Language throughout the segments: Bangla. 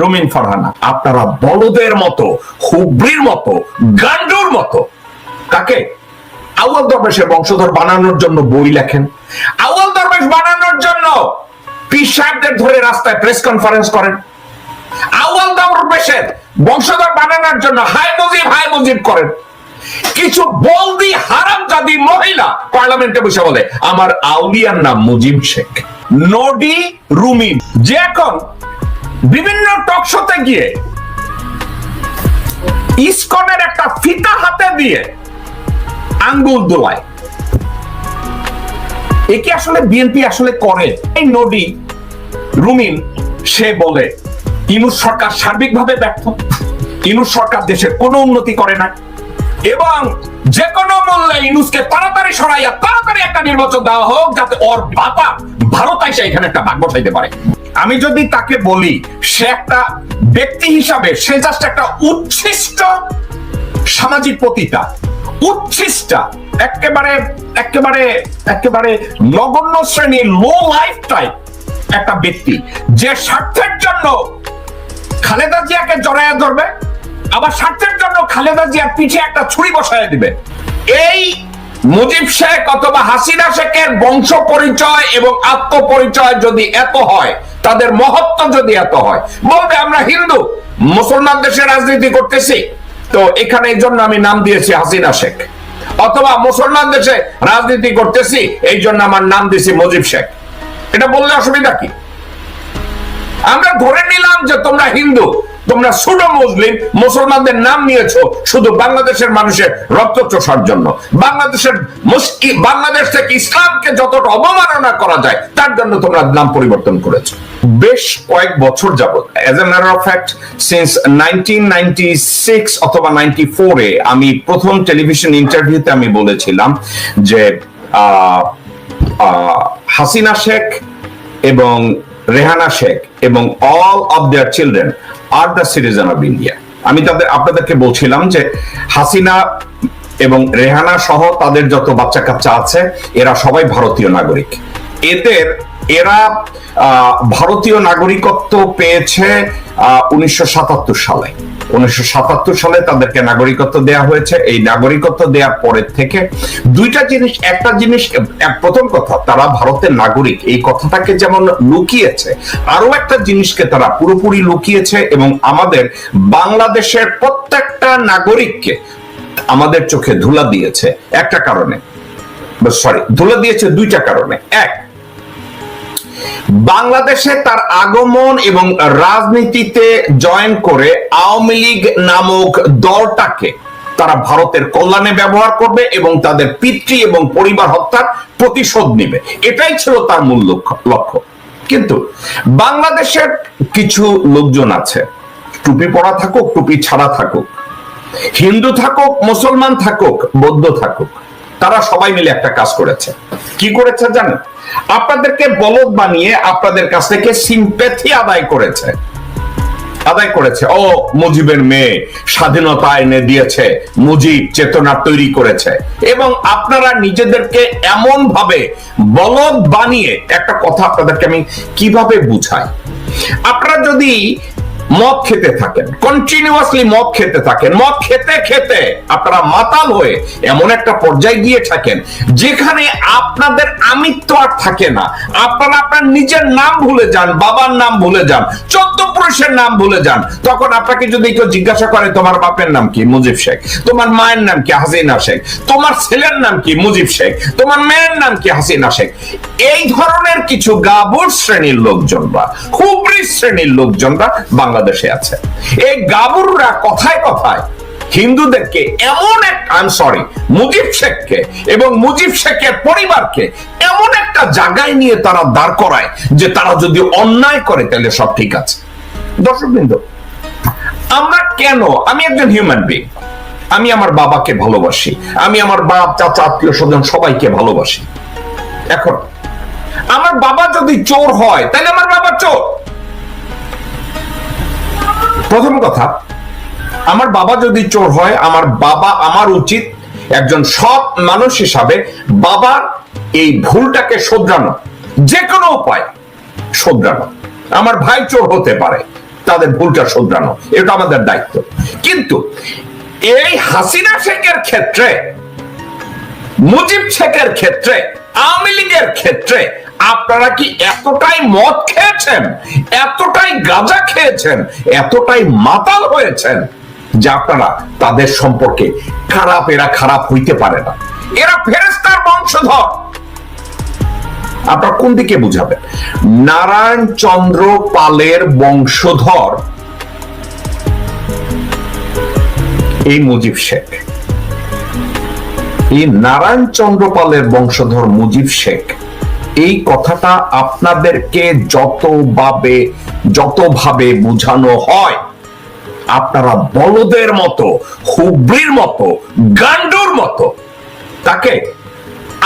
রুমিন ফারহানা, আপনারা বলদের মতো হুবরির মতো, গান্ডুর মতো, কাকে? আউয়াল দরবেশের বংশধর বানানোর জন্য বই লেখেন। আউয়াল দরবেশ বানানোর জন্য পীর ধরে রাস্তায় প্রেস কনফারেন্স করেন। আউয়াল দরবেশের বংশধর বানানোর জন্য হাই মুজিব হাই মুজিব করেন। কিছু বলদি হারাম জাদি মহিলা পার্লামেন্টে বসে বলে, আমার আউলিয়ার নাম মুজিব শেখ, নডি রুমিন। যে এখন বিভিন্ন টকশোতে গিয়ে ইসকনের একটা ফিতা হাতে দিয়ে আঙ্গুল দোলায়। এ কি আসলে বিএনপি আসলে করে? এই নডি রুমিন, সে বলে ইনুস সরকার সার্বিকভাবে ব্যর্থ। ইনুস সরকার দেশের কোনো উন্নতি করে না। এবং যে কোনো মূল্যে ইনুসকে তাড়াতাড়ি সরাইয়া তাড়াতাড়ি একটা নির্বাচন দেওয়া হোক, যাতে ওর বাবা ভারত এসে এখানে একটা ভাগ বসাইতে পারে। আমি যদি তাকে বলি, সে একটা ব্যক্তি হিসাবে, সে জাস্ট একটা উচ্ছিষ্ট সামাজিক পতিতা উচ্ছিষ্টা, একেবারে একেবারে একেবারে নগণ্য শ্রেণির লো লাইফ টাইপ একটা ব্যক্তি। যে স্বার্থের জন্য খালেদা জিয়াকে জড়াইয়া ধরবে, আবার স্বার্থের জন্য খালেদা জিয়ার পিঠে একটা ছুরি বসায় দিবে। এই মুজিব শেখ অথবা হাসিনা শেখের বংশ পরিচয় এবং আত্মপরিচয় যদি এত হয় তাদের মহত্ব যদি এত হয়, বলবে আমরা হিন্দু, মুসলমান দেশে রাজনীতি করতেছি। তো এখানে এই জন্য আমি নাম দিয়েছি হাসিনা শেখ। অথবা মুসলমান দেশে রাজনীতি করতেছি, এই জন্য আমার নাম দিয়েছি মুজিব শেখ। এটা বললে অসুবিধা কি? আমরা ধরে নিলাম যে তোমরা হিন্দু তোমরা সুডো মুসলিম, মুসলমানদের নাম নিয়েছো, শুধু বাংলাদেশের মানুষের রক্ত চোষার জন্য। বাংলাদেশের মুস- বাংলাদেশ থেকে ইসলামকে যতটা অবমাননা করা যায়, তার জন্য তোমরা নাম পরিবর্তন করেছ। বেশ কয়েক বছর যাবত as a matter of fact since nineteen অথবা নাইনটি ফোরে আমি প্রথম টেলিভিশন ইন্টারভিউতে আমি বলেছিলাম যে হাসিনা শেখ এবং রেহানা শেখ এবং all of their children are the citizen of India. আমি তাদের, আপনাদেরকে বলছিলাম যে হাসিনা এবং রেহানা সহ তাদের যত বাচ্চা কাচ্চা আছে, এরা সবাই ভারতীয় নাগরিক। এদের, এরা ভারতীয় নাগরিকত্ব পেয়েছে উনিশশো সালে। উনিশশো সালে তাদেরকে নাগরিকত্ব দেয়া হয়েছে। এই নাগরিকত্ব দেওয়ার পরের থেকে দুইটা জিনিস, একটা জিনিস প্রথম কথা, তারা ভারতের নাগরিক। এই কথাটাকে যেমন লুকিয়েছে আরও একটা জিনিসকে তারা পুরোপুরি লুকিয়েছে এবং আমাদের বাংলাদেশের প্রত্যেকটা নাগরিককে আমাদের চোখে ধুলা দিয়েছে। একটা কারণে সরি ধুলা দিয়েছে দুইটা কারণে। এক বাংলাদেশে তার আগমন এবং রাজনীতিতে জয়েন করে আওয়ামী লীগ নামক দলটাকে তারা ভারতের কল্যাণে ব্যবহার করবে এবং তাদের পিতৃ এবং পরিবার হত্যার প্রতিশোধ নেবে। এটাই ছিল তার মূল লক্ষ্য কিন্তু বাংলাদেশের কিছু লোকজন আছে, টুপি পরা থাকুক, টুপি ছাড়া থাকুক, হিন্দু থাকুক, মুসলমান থাকুক, বৌদ্ধ থাকুক তারা সবাই মিলে একটা কাজ করেছে। কি করেছে জানেন? আপনাদেরকে বলদ বানিয়ে আপনাদের কাছ থেকে সিম্পেথি আদায় করেছে। আদায় করেছে। ও মুজিবের মেয়ে, স্বাধীনতা এনে দিয়েছে, মুজিব চেতনা তৈরি করেছে। এবং আপনারা নিজেদেরকে এমন ভাবে বলদ বানিয়ে, একটা কথা আপনাদেরকে আমি কীভাবে বুঝাই? আপনারা যদি মদ খেতে থাকেন কন্টিনিউয়াসলি মদ খেতে থাকেন, মদ খেতে খেতে আপনারা মাতাল হয়ে এমন একটা পর্যায়ে গিয়ে থাকেন যেখানে আপনাদের আমিত্ব আর থাকে না। আপনারা আপনার নিজের নাম ভুলে যান, বাবার নাম ভুলে যান, চোদ্দ পুরুষের নাম ভুলে যান। তখন আপনাকে যদি কেউ জিজ্ঞাসা করে, তোমার বাপের নাম কি? মুজিব শেখ। তোমার মায়ের নাম কি? হাসিনা শেখ। তোমার ছেলের নাম কি? মুজিব শেখ। তোমার মেয়ের নাম কি? হাসিনা শেখ। এই ধরনের কিছু গাবুর শ্রেণির লোকজনরা হুবরি শ্রেণির লোকজনরা বাংলাদেশে আছে। এই গাবুররা কথায় কথায় হিন্দুদেরকে এমন এক আই সরি মুজিব শেখকে এবং মুজিব শেখের পরিবারকে এমন একটা জায়গায় নিয়ে তারা দাঁড় করায় যে তারা যদি অন্যায় করে তাহলে সব ঠিক আছে। দর্শক বিন্দু আমরা কেন, আমি একজন হিউম্যান বিং আমি আমার বাবাকে ভালোবাসি, আমি আমার বাপ, চাচা, আত্মীয় স্বজন সবাইকে ভালোবাসি। এখন, আমার বাবা যদি চোর হয়, তাহলে আমার বাবা চোর। প্রথম কথা, আমার বাবা যদি চোর হয়, আমার বাবা আমার উচিত একজন সৎ মানুষ হিসাবে বাবার এই ভুলটাকে শোধরানো। যে কোনো উপায় শোধরানো। আমার ভাই চোর হতে পারে, তাদের ভুলটা শোধরানো। এটা আমাদের দায়িত্ব। কিন্তু এই হাসিনা শেখের ক্ষেত্রে, মুজিব শেখের ক্ষেত্রে, আওয়ামী লীগের ক্ষেত্রে আপনারা কি এতটাই মদ খেয়েছেন? এতটাই গাঁজা খেয়েছেন? এতটাই মাতাল হয়েছেন যে আপনারা তাদের সম্পর্কে খারাপ, এরা খারাপ হইতে পারে না। এরা ফেরেস্তার বংশধর। আপনার কোন দিকে বুঝাবেন? নারায়ণ চন্দ্র পালের বংশধর। এই মুজিব শেখ। এই নারায়ণ চন্দ্রপালের বংশধর মুজিব শেখ। এই কথাটা আপনাদেরকে যতভাবে যতভাবে বোঝানো হয়, আপনারা বলদের মতো হুবড়ির মতো, গান্ডুর মতো, তাকে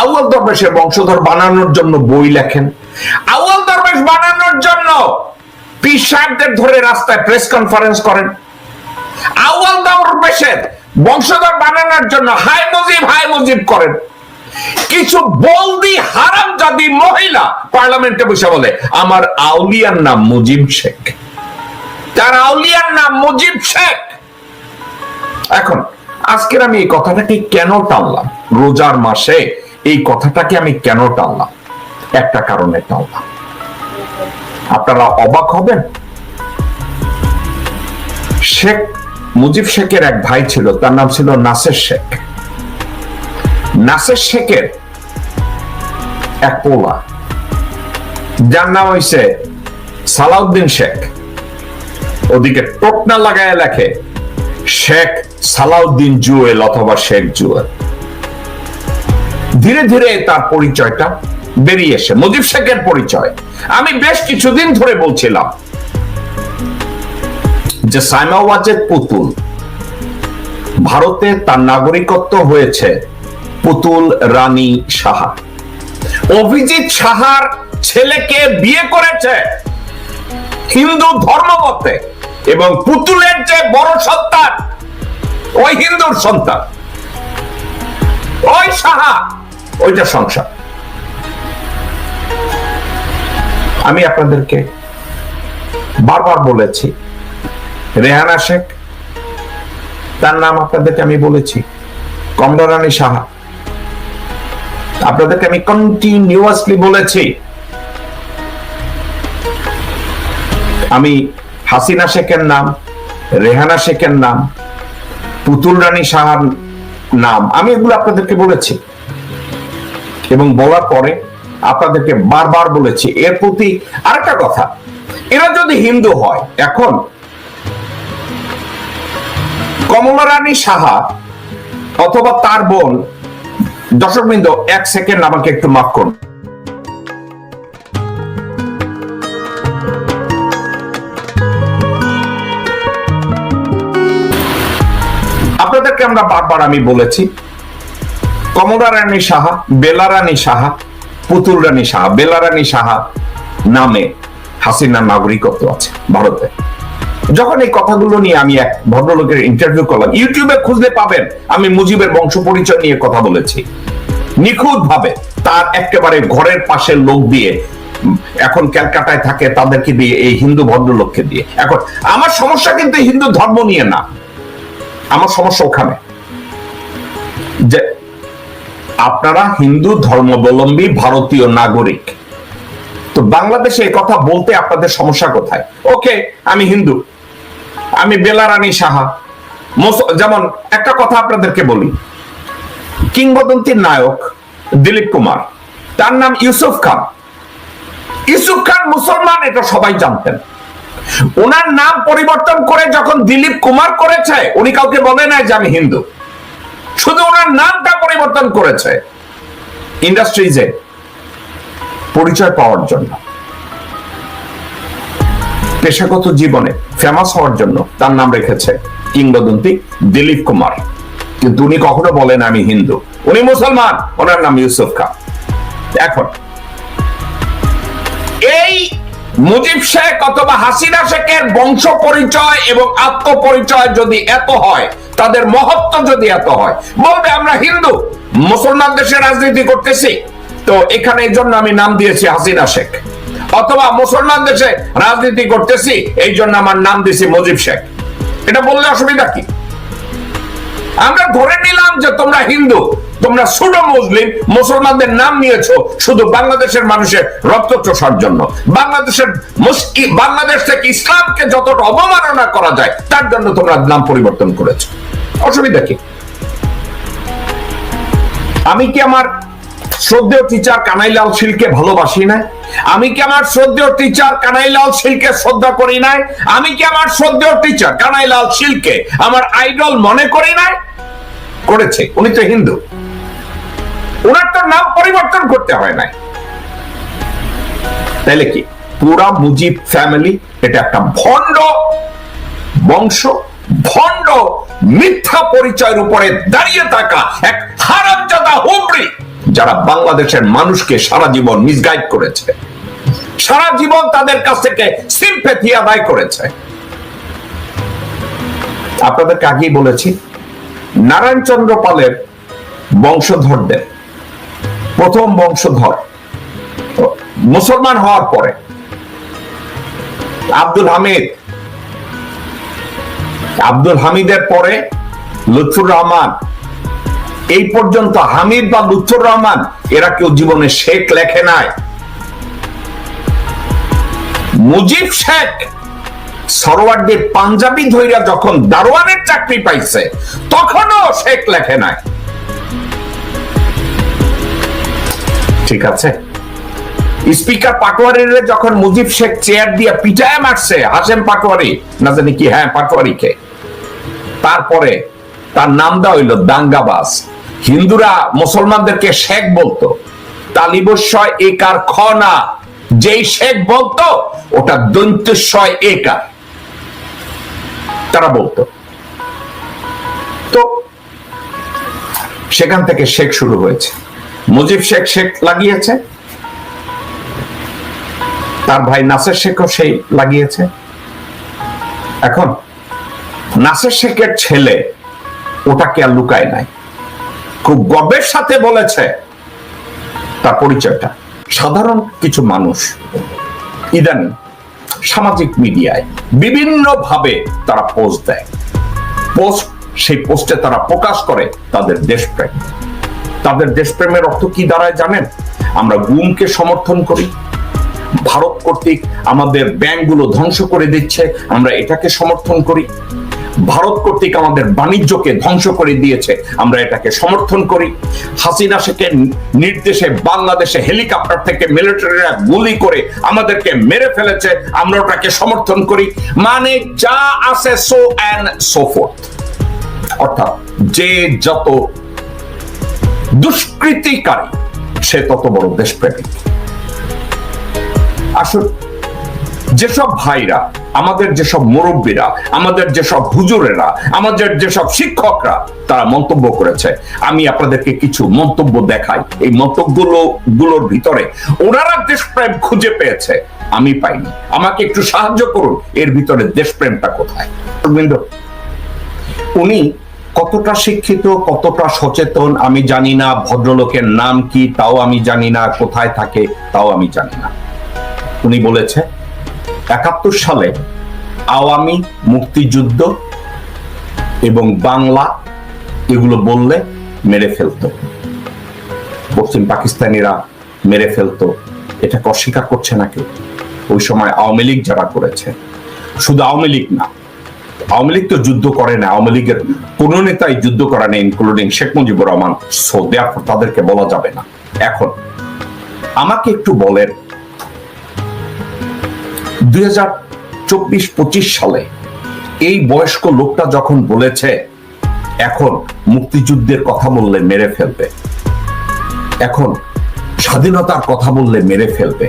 আউয়াল দরবেশের বংশধর বানানোর জন্য বই লেখেন। আউয়াল দরবেশ বানানোর জন্য পীর ধরে রাস্তায় প্রেস কনফারেন্স করেন। আউয়াল দরবেশের বংশধর বানানোর জন্য হাই মুজিব হাই মুজিব করেন। কিছু বলদি হারাম জাদি মহিলা পার্লামেন্টে বসে বলে, আমার আউলিয়ার নাম মুজিব শেখ। তার আউলিয়ার নাম মুজিব শেখ। এখন, আজকের আমি এই কথাটাকে কেন টানলাম? রোজার মাসে এই কথাটাকে আমি কেন টানলাম? একটা কারণে টানলাম। আপনারা অবাক হবেন। শেখ, মুজিব শেখের এক ভাই ছিল, তার নাম ছিল নাসের শেখ। নাসের শেখের এক পোলা। যার নাম হইছে সালাউদ্দিন শেখ। ওদিকে টোটনা লাগায় লেখে, শেখ সালাউদ্দিন জুয়েল অথবা শেখ জুয়েল। ধীরে ধীরে তার পরিচয়টা বেরিয়ে এসে, মুজিব শেখের পরিচয়। আমি বেশ কিছুদিন ধরে বলছিলাম যে সাইমা ওয়াজেদ পুতুল ভারতে তার নাগরিকত্ব হয়েছে পুতুল রানী সাহা। অভিজিৎ সাহার ছেলেকে বিয়ে করেছে হিন্দু ধর্মমতে এবং পুতুলের যে বড় সন্তান, ওই হিন্দুর সন্তান। ওই সাহা, ওইটা সংসার। আমি আপনাদেরকে বারবার বলেছি, রেহানা শেখ, তার নাম আপনাদেরকে আমি বলেছি কমলা রানী সাহা। আপনাদেরকে আমি কন্টিনিউয়াসলি বলেছি, আমি হাসিনা শেখের নাম, রেহানা শেখের নাম, পুতুল রানী সাহার নাম, আমি এগুলো আপনাদেরকে বলেছি। এবং বলার পরে আপনাদেরকে বারবার বলেছি, এর প্রতি আরেকটা কথা, এরা যদি হিন্দু হয়, এখন কমলা রানী সাহা অথবা তার বোন দর্শকবৃন্দ এক সেকেন্ড আমাকে একটু মাফ করুন। আপনাদেরকে আমরা বারবার আমি বলেছি কমলা রানী সাহা বেলা রানী সাহা পুতুল রানী সাহা বেলা রানী সাহা নামে হাসিনার নাগরিকত্ব আছে ভারতে। যখন এই কথাগুলো নিয়ে আমি এক ভদ্রলোকের ইন্টারভিউ করলাম ইউটিউবে খুঁজলে পাবেন, আমি মুজিবের বংশ পরিচয় নিয়ে কথা বলেছি। নিখুঁত ভাবে তার একেবারে ঘরের পাশের লোক দিয়ে, এখন ক্যালকাটায় থাকে তাদেরকে দিয়ে, এই হিন্দু ভদ্রলোককে দিয়ে। এখন, আমার সমস্যা কিন্তু হিন্দু ধর্ম নিয়ে না। আমার সমস্যা ওখানে। যে আপনারা হিন্দু ধর্মাবলম্বী ভারতীয় নাগরিক। তো বাংলাদেশে এই কথা বলতে আপনাদের সমস্যা কোথায়? ওকে, আমি হিন্দু। আমি বেলারানী সাহা। যেমন একটা কথা আপনাদেরকে বলি। কিংবদন্তির নায়ক দিলীপ কুমার। তার নাম ইউসুফ খান। ইউসুফ খান মুসলমান, এটা সবাই জানতেন। ওনার নাম পরিবর্তন করে যখন দিলীপ কুমার করেছে, উনি কাউকে বলে নাই যে আমি হিন্দু। শুধু ওনার নামটা পরিবর্তন করেছে। ইন্ডাস্ট্রিজে পরিচয় পাওয়ার জন্য। পেশাগত জীবনে ফেমাস হওয়ার জন্য তার নাম রেখেছে কিংবদন্তি দিলীপ কুমার। কিন্তু উনি কখনো বলেন আমি হিন্দু। উনি মুসলমান। ওনার নাম ইউসুফ খান। এখন, এই মুজিব শেখ অথবা হাসিনা শেখের বংশ পরিচয় এবং আত্মপরিচয় যদি এত হয়, তাদের মহত্ব যদি এত হয়, বলবে আমরা হিন্দু মুসলমান দেশে রাজনীতি করতেছি। তো এখানে এই জন্য আমি নাম দিয়েছি হাসিনা শেখ। অথবা মুসলমান দেশে রাজনীতি করতেছি, এই জন্য আমার নাম দিছি মুজিব শেখ। এটা বললে অসুবিধা কি? আমরা ধরে নিলাম যে তোমরা হিন্দু, তোমরা সুডো মুসলিম, মুসলমানদের নাম নিয়েছো শুধু বাংলাদেশের মানুষের রক্ত চোষার জন্য। বাংলাদেশের বাংলাদেশ থেকে ইসলামকে যতটা অবমাননা করা যায়, তার জন্য তোমরা নাম পরিবর্তন করেছ। অসুবিধা কি? আমি কি আমার শ্রদ্ধেয় টিচার কানাইলাল শীলকে ভালোবাসি না আমি কি আমার শ্রদ্ধেয় টিচার কানাইলাল শীলকে শ্রদ্ধা করি নাই? আমি কি আমার শ্রদ্ধেয় টিচার কানাইলাল শীলকে আমার আইডল মনে করি নাই? করেছে। উনি তো হিন্দু। ওনার তো নাম পরিবর্তন করতে হয় নাই। তাইলে কি? পুরা মুজিব ফ্যামিলি এটা একটা ভণ্ড বংশ, ভণ্ড মিথ্যা পরিচয়ের উপরে দাঁড়িয়ে থাকা এক হারামজাদা হুবড়ি যারা বাংলাদেশের মানুষকে সারা জীবন মিসগাইড করেছে, সারা জীবন তাদের কাছ থেকে সিম্পেথি আদায় করেছে। আপনাদেরকে আগেই বলেছি, নারায়ণচন্দ্র পালের বংশধরদের, প্রথম বংশধর, মুসলমান হওয়ার পরে, আব্দুল হামিদ, আব্দুল হামিদের পরে লুৎফুর রহমান এই পর্যন্ত হামিদ বা লুৎফুর রহমান, এরা কেউ জীবনে শেখ লেখে নাই। মুজিব শেখ সরোয়ারদের পাঞ্জাবি ধৈরা যখন দারোয়ানের চাকরি পাইছে, তখনও শেখ লেখে নাই। ঠিক আছে? স্পিকার পাটোয়ারির যখন মুজিব শেখ চেয়ার দিয়ে পিটায় মারছে হাসেম পাটোয়ারি, না জানি কি হ্যাঁ পাটোয়ারিকে, তারপরে তার নাম দেওয়া হইল দাঙ্গাবাজ। হিন্দুরা মুসলমানদেরকে শেখ বলতো। তালিবস্বয় একার খ না, যেই শেখ বলতো, ওটা দন্তেশ্বয় একার। তারা বলতো। তো সেখান থেকে শেখ শুরু হয়েছে। মুজিব শেখ শেখ লাগিয়েছে। তার ভাই নাসের শেখও সেই লাগিয়েছে। এখন নাসের শেখের ছেলে ওটাকে আর লুকায় নাই। খুব গর্বের সাথে বলেছে। তার পরিচয়টা। সাধারণ কিছু মানুষ, ইদানিং সামাজিক মিডিয়ায় বিভিন্ন ভাবে তারা পোস্ট দেয়। পোস্ট সেই পোস্টে তারা প্রকাশ করে তাদের দেশপ্রেম। তাদের দেশপ্রেমের অর্থ কি দাঁড়ায় জানেন? আমরা গুমকে সমর্থন করি। ভারত কর্তৃক আমাদের ব্যাংকগুলো ধ্বংস করে দিচ্ছে। আমরা এটাকে সমর্থন করি। ভারত কর্তৃক আমাদের বাণিজ্যকে ধ্বংস করে দিয়েছে। আমরা এটাকে সমর্থন করি। হাসিনা শেখের নির্দেশে বাংলাদেশে হেলিকপ্টার থেকে মিলিটারিরা গুলি করে আমাদেরকে মেরে ফেলেছে। আমরা ওটাকে সমর্থন করি। মানে যা আছে, সো অ্যান্ড সো ফোর্থ। অর্থাৎ যে যত দুষ্কৃতিকারী, সে তত বড় দেশপ্রেমিক। আসলে যেসব ভাইরা, আমাদের যেসব মুরব্বীরা, আমাদের যেসব হুজুরেরা, আমাদের যেসব শিক্ষকরা, তারা মন্তব্য করেছে। আমি আপনাদেরকে কিছু মন্তব্য দেখাই। এই মন্তব্যগুলো, গুলোর ভিতরে ওনারা দেশপ্রেম খুঁজে পেয়েছে, আমি পাইনি। আমাকে একটু সাহায্য করুন, এর ভিতরে দেশপ্রেমটা কোথায়? উনি কতটা শিক্ষিত, কতটা সচেতন, আমি জানি না, ভদ্রলোকের নাম কি, তাও আমি জানি না, কোথায় থাকে, তাও আমি জানি না। উনি বলেছে একাত্তর সালে আওয়ামী মুক্তিযুদ্ধ এবং বাংলা এগুলো বললে মেরে ফেলতো। পশ্চিম পাকিস্তানিরা মেরে ফেলতো। এটাকে অস্বীকার করছে না কেউ ওই সময় আওয়ামী লীগ যারা করেছে, শুধু আওয়ামী লীগ না, আওয়ামী লীগ তো যুদ্ধ করে না, আওয়ামী লীগের কোন নেতাই যুদ্ধ করে না ইনক্লুডিং শেখ মুজিবুর রহমান। সো তাদেরকে বলা যাবে না। এখন, আমাকে একটু বলেন দুই সালে এই বয়স্ক লোকটা যখন বলেছে, এখন মুক্তিযুদ্ধের কথা বললে মেরে ফেলবে। এখন স্বাধীনতার কথা বললে মেরে ফেলবে।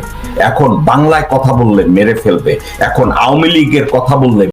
এখন বাংলায় কথা বললে মেরে ফেলবে। এখন আওয়ামী লীগের কথা বললে